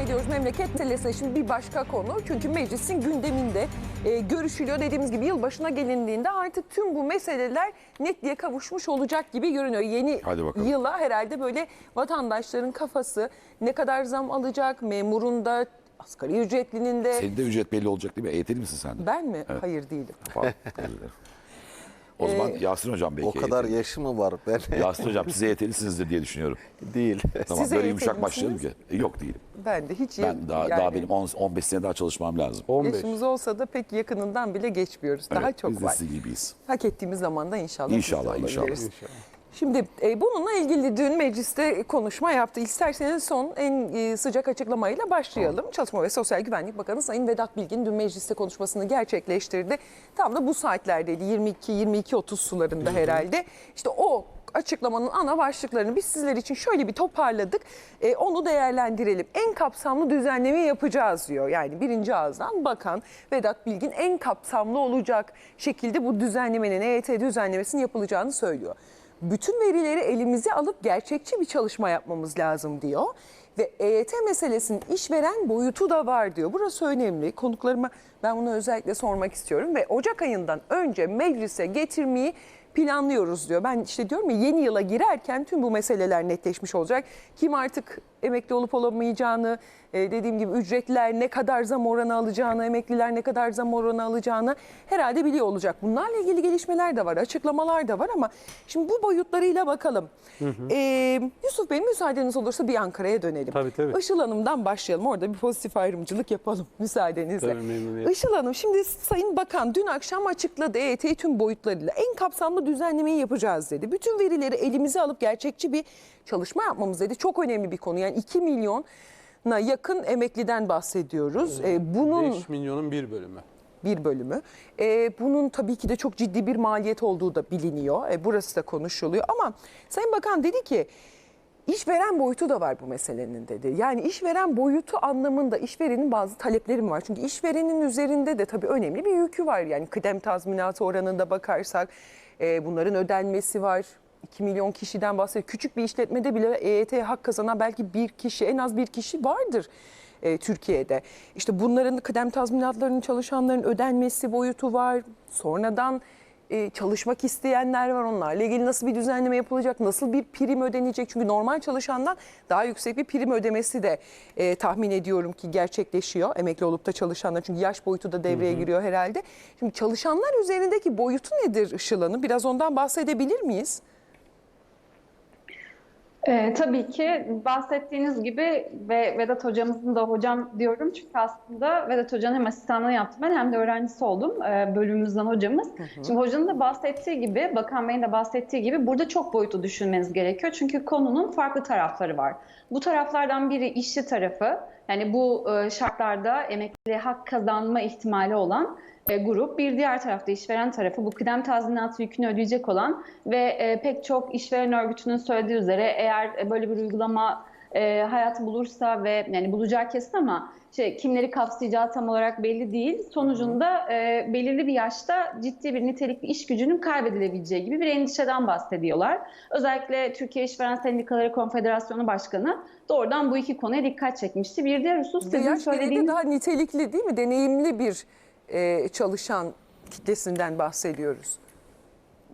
ediyoruz memleket meselesi şimdi bir başka konu. Çünkü meclisin gündeminde e, görüşülüyor. Dediğimiz gibi yılbaşına gelindiğinde artık tüm bu meseleler netliğe kavuşmuş olacak gibi görünüyor. Yeni yıla herhalde böyle vatandaşların kafası ne kadar zam alacak, memurun da asgari ücretlinin de. Senin de ücret belli olacak değil mi? EYT'li misin sen de? Ben mi? Hayır değilim. O zaman Yasin Hocam belki O kadar EYT'li. yaşı mı var? Ben Yasin Hocam siz EYT'lisinizdir diye düşünüyorum. değil. Tamam Siz böyle yumuşak başlayalım ki. E, Yok değilim. Ben de hiç Ben daha, yani daha benim 10, 15 sene daha çalışmam lazım. 15. yaşımız olsa da pek yakınından bile geçmiyoruz. Daha Evet, çok biz de var. sizin gibiyiz. Hak ettiğimiz zamanda inşallah. biz de İnşallah, inşallah. Şimdi e, bununla ilgili dün mecliste konuşma yaptı. İsterseniz son en e, sıcak açıklamayla başlayalım. Çalışma ve Sosyal Güvenlik Bakanı Sayın Vedat Bilgin dün mecliste konuşmasını gerçekleştirdi. Tam da bu saatlerdeydi 22-22.30 sularında herhalde. İşte o açıklamanın ana başlıklarını biz sizler için şöyle bir toparladık. E, onu değerlendirelim. En kapsamlı düzenleme yapacağız diyor. Yani birinci ağızdan bakan Vedat Bilgin en kapsamlı olacak şekilde bu düzenlemenin EYT düzenlemesinin yapılacağını söylüyor. Bütün verileri elimize alıp gerçekçi bir çalışma yapmamız lazım diyor. Ve EYT meselesinin işveren boyutu da var diyor. Burası önemli. Konuklarıma ben bunu özellikle sormak istiyorum. Ve Ocak ayından önce meclise getirmeyi planlıyoruz diyor. Ben işte diyorum ya yeni yıla girerken tüm bu meseleler netleşmiş olacak. Kim artık emekli olup olamayacağını, e, dediğim gibi ücretler ne kadar zam oranı alacağını, emekliler ne kadar zam oranı alacağını herhalde biliyor olacak. Bunlarla ilgili gelişmeler de var, açıklamalar da var ama şimdi bu boyutlarıyla bakalım. E, Yusuf Bey müsaadeniz olursa bir Ankara'ya dönelim. Tabii, tabii. Işıl Hanım'dan başlayalım. Orada bir pozitif ayrımcılık yapalım müsaadenizle. Tabii, memnuniyetle. Işıl Hanım şimdi Sayın Bakan dün akşam açıkladı EYT'yi tüm boyutlarıyla en kapsamlı düzenlemeyi yapacağız dedi. Bütün verileri elimize alıp gerçekçi bir çalışma yapmamız dedi. Çok önemli bir konu. Yani 2 milyona yakın emekliden bahsediyoruz. Ee, bunun 5 milyonun bir bölümü. bir bölümü. Ee, bunun tabii ki de çok ciddi bir maliyet olduğu da biliniyor. Ee, burası da konuşuluyor ama Sayın Bakan dedi ki işveren boyutu da var bu meselenin dedi. Yani işveren boyutu anlamında işverenin bazı talepleri mi var? Çünkü işverenin üzerinde de tabii önemli bir yükü var. Yani kıdem tazminatı oranında bakarsak e, bunların ödenmesi var. 2 milyon kişiden bahsediyor. Küçük bir işletmede bile EYT hak kazanan belki bir kişi, en az bir kişi vardır e, Türkiye'de. İşte bunların kıdem tazminatlarının çalışanların ödenmesi boyutu var. Sonradan e, çalışmak isteyenler var onlarla ilgili nasıl bir düzenleme yapılacak, nasıl bir prim ödenecek? Çünkü normal çalışandan daha yüksek bir prim ödemesi de e, tahmin ediyorum ki gerçekleşiyor. Emekli olup da çalışanlar çünkü yaş boyutu da devreye giriyor herhalde. Şimdi çalışanlar üzerindeki boyutu nedir Işıl Hanım? Biraz ondan bahsedebilir miyiz? Ee, tabii ki bahsettiğiniz gibi ve Vedat hocamızın da hocam diyorum çünkü aslında Vedat hocanın hem asistanlığı yaptım ben hem de öğrencisi oldum ee, bölümümüzden hocamız. Şimdi hocanın da bahsettiği gibi, Bakan Bey'in de bahsettiği gibi burada çok boyutu düşünmeniz gerekiyor. Çünkü konunun farklı tarafları var. Bu taraflardan biri işçi tarafı. Yani bu e, şartlarda emekli hak kazanma ihtimali olan e, grup. Bir diğer tarafta işveren tarafı bu kıdem tazminatı yükünü ödeyecek olan ve e, pek çok işveren örgütünün söylediği üzere eğer e, böyle bir uygulama e, hayat bulursa ve yani bulacağı kesin ama şey, kimleri kapsayacağı tam olarak belli değil. Sonucunda e, belirli bir yaşta ciddi bir nitelikli iş gücünün kaybedilebileceği gibi bir endişeden bahsediyorlar. Özellikle Türkiye İşveren Sendikaları Konfederasyonu Başkanı doğrudan bu iki konuya dikkat çekmişti. Bir diğer husus sizin Yaş söylediğiniz... daha nitelikli değil mi? Deneyimli bir e, çalışan kitlesinden bahsediyoruz.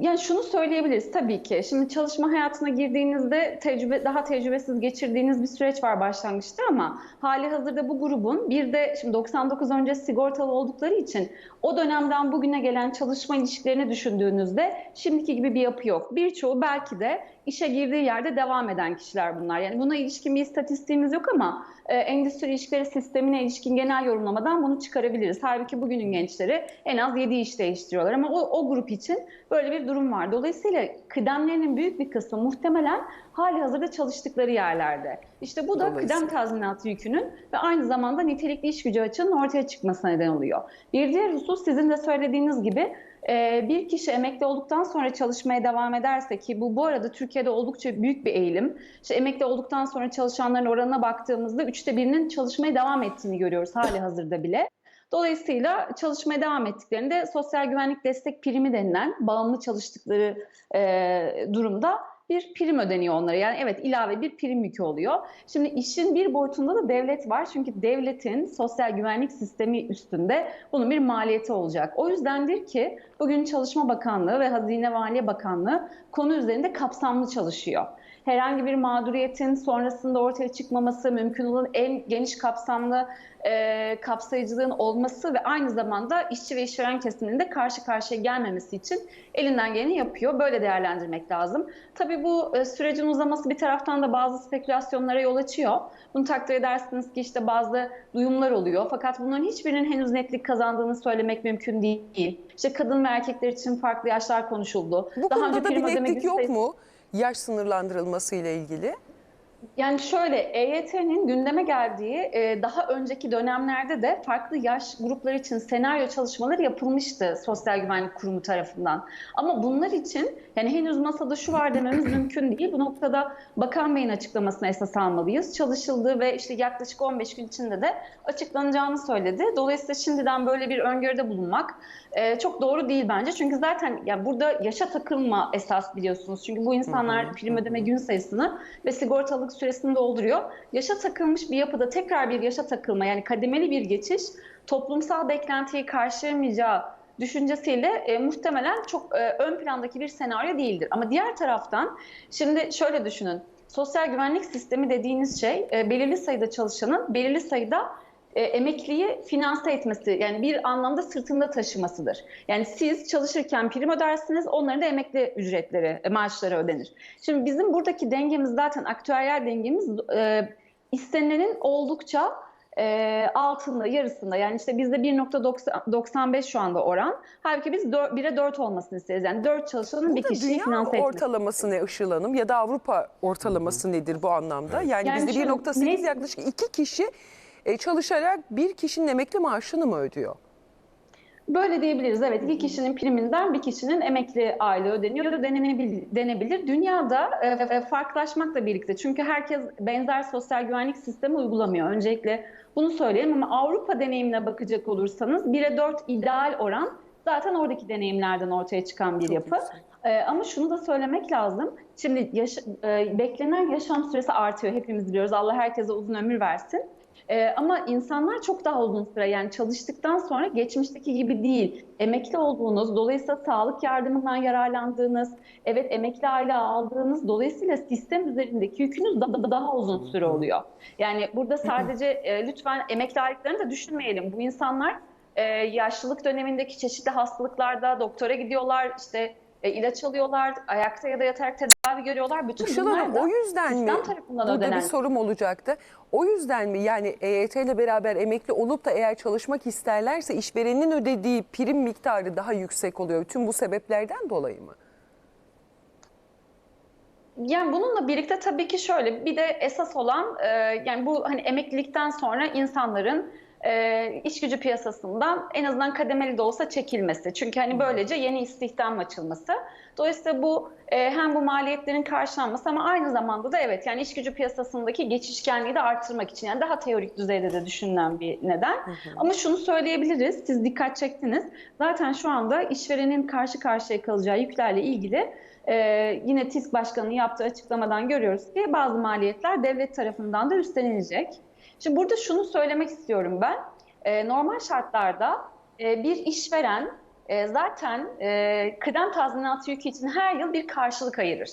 Yani şunu söyleyebiliriz tabii ki. Şimdi çalışma hayatına girdiğinizde tecrübe daha tecrübesiz geçirdiğiniz bir süreç var başlangıçta ama hali hazırda bu grubun bir de şimdi 99 önce sigortalı oldukları için o dönemden bugüne gelen çalışma ilişkilerini düşündüğünüzde şimdiki gibi bir yapı yok. Birçoğu belki de işe girdiği yerde devam eden kişiler bunlar. Yani buna ilişkin bir istatistiğimiz yok ama e, endüstri ilişkileri sistemine ilişkin genel yorumlamadan bunu çıkarabiliriz. Halbuki bugünün gençleri en az 7 iş değiştiriyorlar ama o, o grup için böyle bir durum var. Dolayısıyla kıdemlerinin büyük bir kısmı muhtemelen hali hazırda çalıştıkları yerlerde. İşte bu da kıdem tazminatı yükünün ve aynı zamanda nitelikli iş gücü açığının ortaya çıkmasına neden oluyor. Bir diğer husus sizin de söylediğiniz gibi e, bir kişi emekli olduktan sonra çalışmaya devam ederse ki bu bu arada Türkiye'de oldukça büyük bir eğilim. İşte emekli olduktan sonra çalışanların oranına baktığımızda üçte birinin çalışmaya devam ettiğini görüyoruz hali hazırda bile. Dolayısıyla çalışmaya devam ettiklerinde sosyal güvenlik destek primi denilen bağımlı çalıştıkları e, durumda bir prim ödeniyor onlara. Yani evet ilave bir prim yükü oluyor. Şimdi işin bir boyutunda da devlet var. Çünkü devletin sosyal güvenlik sistemi üstünde bunun bir maliyeti olacak. O yüzdendir ki bugün Çalışma Bakanlığı ve Hazine Maliye Bakanlığı konu üzerinde kapsamlı çalışıyor herhangi bir mağduriyetin sonrasında ortaya çıkmaması, mümkün olan en geniş kapsamlı e, kapsayıcılığın olması ve aynı zamanda işçi ve işveren kesiminin de karşı karşıya gelmemesi için elinden geleni yapıyor. Böyle değerlendirmek lazım. Tabii bu e, sürecin uzaması bir taraftan da bazı spekülasyonlara yol açıyor. Bunu takdir edersiniz ki işte bazı duyumlar oluyor. Fakat bunların hiçbirinin henüz netlik kazandığını söylemek mümkün değil. İşte kadın ve erkekler için farklı yaşlar konuşuldu. Bu konuda da bir netlik yok mu? Yaş sınırlandırılması ile ilgili. Yani şöyle EYT'nin gündeme geldiği e, daha önceki dönemlerde de farklı yaş grupları için senaryo çalışmaları yapılmıştı Sosyal Güvenlik Kurumu tarafından. Ama bunlar için yani henüz masada şu var dememiz mümkün değil. Bu noktada Bakan Bey'in açıklamasına esas almalıyız. Çalışıldığı ve işte yaklaşık 15 gün içinde de açıklanacağını söyledi. Dolayısıyla şimdiden böyle bir öngörüde bulunmak e, çok doğru değil bence. Çünkü zaten yani burada yaşa takılma esas biliyorsunuz. Çünkü bu insanlar prim ödeme gün sayısını ve sigortalık süresini dolduruyor. Yaşa takılmış bir yapıda tekrar bir yaşa takılma yani kademeli bir geçiş toplumsal beklentiyi karşılamayacağı düşüncesiyle e, muhtemelen çok e, ön plandaki bir senaryo değildir. Ama diğer taraftan şimdi şöyle düşünün. Sosyal güvenlik sistemi dediğiniz şey e, belirli sayıda çalışanın belirli sayıda e, emekliyi finanse etmesi yani bir anlamda sırtında taşımasıdır. Yani siz çalışırken prim ödersiniz onların da emekli ücretleri, e, maaşları ödenir. Şimdi bizim buradaki dengemiz zaten aktüeryel dengemiz e, istenenin oldukça e, altında, yarısında. Yani işte bizde 1.95 şu anda oran. Halbuki biz 1'e 4 olmasını isteriz. Yani 4 çalışanın bir kişiyi dünya finanse etmesi. ortalaması ne Işıl Hanım ya da Avrupa ortalaması nedir bu anlamda? Yani, Yani bizde şöyle, 1.8 neyse- yaklaşık iki kişi e, çalışarak bir kişinin emekli maaşını mı ödüyor? Böyle diyebiliriz. Evet, iki kişinin priminden bir kişinin emekli aylığı ödeniyor denenebilir. denebilir. Dünyada e, farklılaşmakla birlikte çünkü herkes benzer sosyal güvenlik sistemi uygulamıyor. Öncelikle bunu söyleyeyim ama Avrupa deneyimine bakacak olursanız 1'e 4 ideal oran zaten oradaki deneyimlerden ortaya çıkan bir yapı. Ee, ama şunu da söylemek lazım. Şimdi yaş- e, beklenen yaşam süresi artıyor. Hepimiz biliyoruz. Allah herkese uzun ömür versin. Ee, ama insanlar çok daha uzun süre yani çalıştıktan sonra geçmişteki gibi değil. Emekli olduğunuz, dolayısıyla sağlık yardımından yararlandığınız, evet emekli aile aldığınız, dolayısıyla sistem üzerindeki yükünüz da, daha uzun süre oluyor. Yani burada sadece e, lütfen emekli aylıklarını da düşünmeyelim. Bu insanlar e, yaşlılık dönemindeki çeşitli hastalıklarda doktora gidiyorlar, işte e, ilaç alıyorlar, ayakta ya da yatarak tedavi görüyorlar. Bütün Işıl bunlar Hanım da o yüzden mi tarafından burada ödenen. bir sorum olacaktı. O yüzden mi yani EYT ile beraber emekli olup da eğer çalışmak isterlerse işverenin ödediği prim miktarı daha yüksek oluyor. Tüm bu sebeplerden dolayı mı? Yani bununla birlikte tabii ki şöyle bir de esas olan e, yani bu hani emeklilikten sonra insanların e, iş gücü piyasasından en azından kademeli de olsa çekilmesi. Çünkü hani böylece yeni istihdam açılması. Dolayısıyla bu e, hem bu maliyetlerin karşılanması ama aynı zamanda da evet yani iş gücü piyasasındaki geçişkenliği de arttırmak için yani daha teorik düzeyde de düşünülen bir neden. Ama şunu söyleyebiliriz, siz dikkat çektiniz. Zaten şu anda işverenin karşı karşıya kalacağı yüklerle ilgili ee, yine TİSK Başkanı'nın yaptığı açıklamadan görüyoruz ki bazı maliyetler devlet tarafından da üstlenilecek. Şimdi burada şunu söylemek istiyorum ben. Ee, normal şartlarda e, bir işveren e, zaten e, kıdem tazminatı yükü için her yıl bir karşılık ayırır.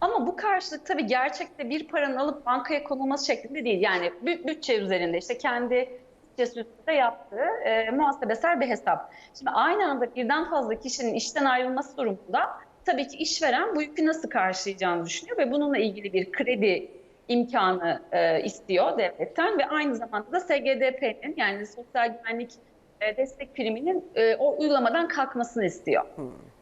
Ama bu karşılık tabii gerçekte bir paranın alıp bankaya konulması şeklinde değil. Yani bü- bütçe üzerinde işte kendi bütçesi yaptığı e, muhasebesel bir hesap. Şimdi aynı anda birden fazla kişinin işten ayrılması durumunda tabii ki işveren bu yükü nasıl karşılayacağını düşünüyor ve bununla ilgili bir kredi imkanı e, istiyor devletten ve aynı zamanda da SGDP'nin yani sosyal güvenlik e, destek priminin e, o uygulamadan kalkmasını istiyor.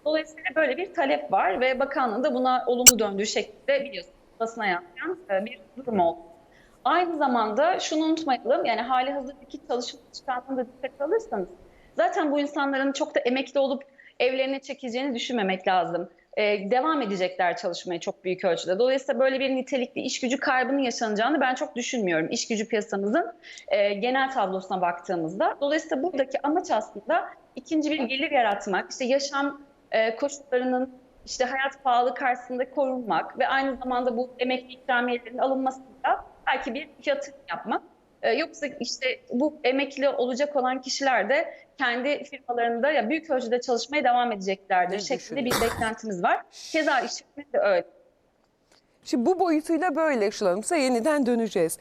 Dolayısıyla böyle bir talep var ve bakanlığın da buna olumlu döndüğü şekilde biliyorsunuz basına yansıyan e, bir durum oldu. Aynı zamanda şunu unutmayalım yani hali hazırdaki çalışma çıkartını da dikkat alırsanız zaten bu insanların çok da emekli olup evlerine çekeceğini düşünmemek lazım. Ee, devam edecekler çalışmaya çok büyük ölçüde. Dolayısıyla böyle bir nitelikli iş gücü kaybının yaşanacağını ben çok düşünmüyorum. İş gücü piyasamızın e, genel tablosuna baktığımızda. Dolayısıyla buradaki amaç aslında ikinci bir gelir yaratmak, işte yaşam e, koşullarının işte hayat pahalı karşısında korunmak ve aynı zamanda bu emekli ikramiyelerinin alınmasıyla belki bir yatırım yapmak. Ee, yoksa işte bu emekli olacak olan kişiler de kendi firmalarında ya büyük ölçüde çalışmaya devam edeceklerdir şeklinde bir beklentimiz var. Keza işletme de öyle. Şimdi bu boyutuyla böyle Işıl Hanım, size yeniden döneceğiz.